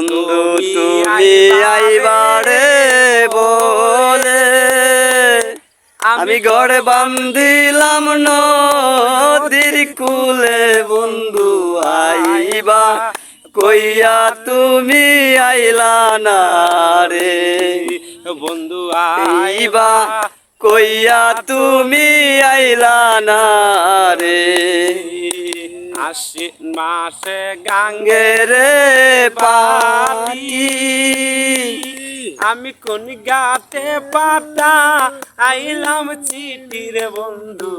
বন্ধু তুমি আইবারে বলে আমি ঘরে বান্ধিলাম নদীর কুলে। বন্ধু আইবা কইয়া তুমি আইলা না রে। বন্ধু আইবা কইয়া তুমি আইলা না রে। আশ্বিন মাসে গাঙ্গে রে পাতি আমি কোন গাতে পাতা আইলাম চিঠির বন্ধু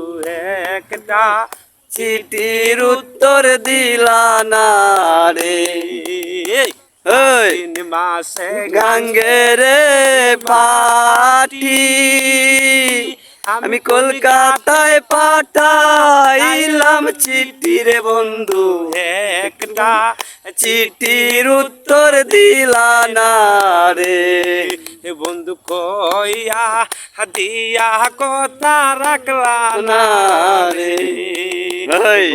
একটা। চিঠির উত্তর দিলা না রে। তিন মাসে গাঙ্গে রে পাটি আমি কলকাতায় পাঠাইলাম চিঠি রে বন্ধু একটা চিঠির উত্তর দিলা না রে বন্ধু কইয়া দিয়া কথা রাখলা না রে।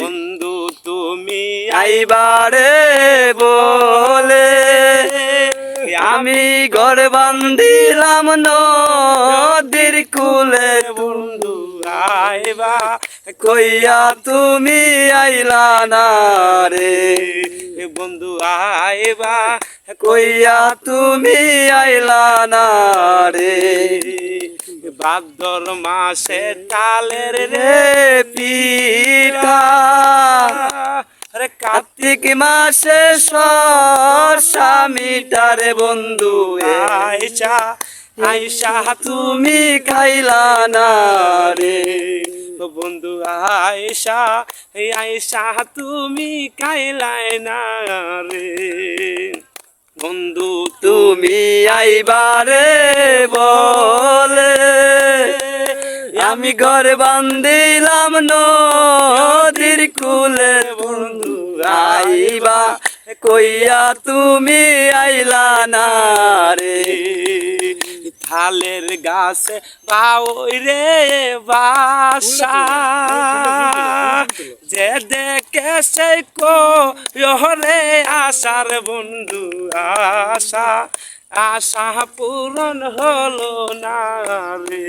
বন্ধু তুমি আইবারে বলে আমি ঘর বান্ধিলাম নদীর কুলে কইয়া তুমি আইলা না রে। বন্ধু আইবা। কইয়া তুমি আইলা না রে। ভাদ্র মাসে তালের রে পিঠা। রে কার্তিক মাসে সরষা মিটারে বন্ধু আইসা আইসা তুমি খাইলা না রে। বন্ধু আইসা এই আইসা তুমি কাইলাই না রে। বন্ধু, তুমি আইবারে বলে, আমি ঘর বান্ধিলাম নদীর কুলে। বন্ধু, আইবা, কইয়া তুমি আইলা না রে। থালের গাছে বাউই রে বাসা। যে দেখে সে কো রে আশার বন্ধু আশা। আশা পূরণ হলো না রে।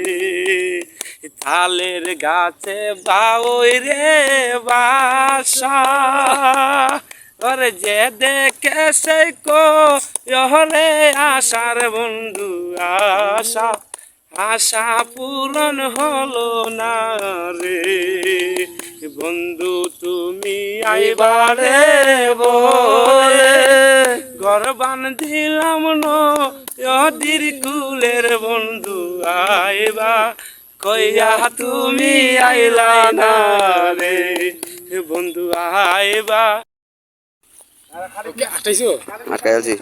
থালের গাছে বাউই রে বাসা। ওরে যে দেখে সে কো রে আশার বন্ধু আশা। আশা পূরণ হলো না রে। বন্ধু, তুমি আইবারে বলে। ঘর বান্ধিলাম নদীর কুলের বন্ধু আইবা। কইয়া তুমি আইলা না রে। বন্ধু, আইবা। আটকাই আছি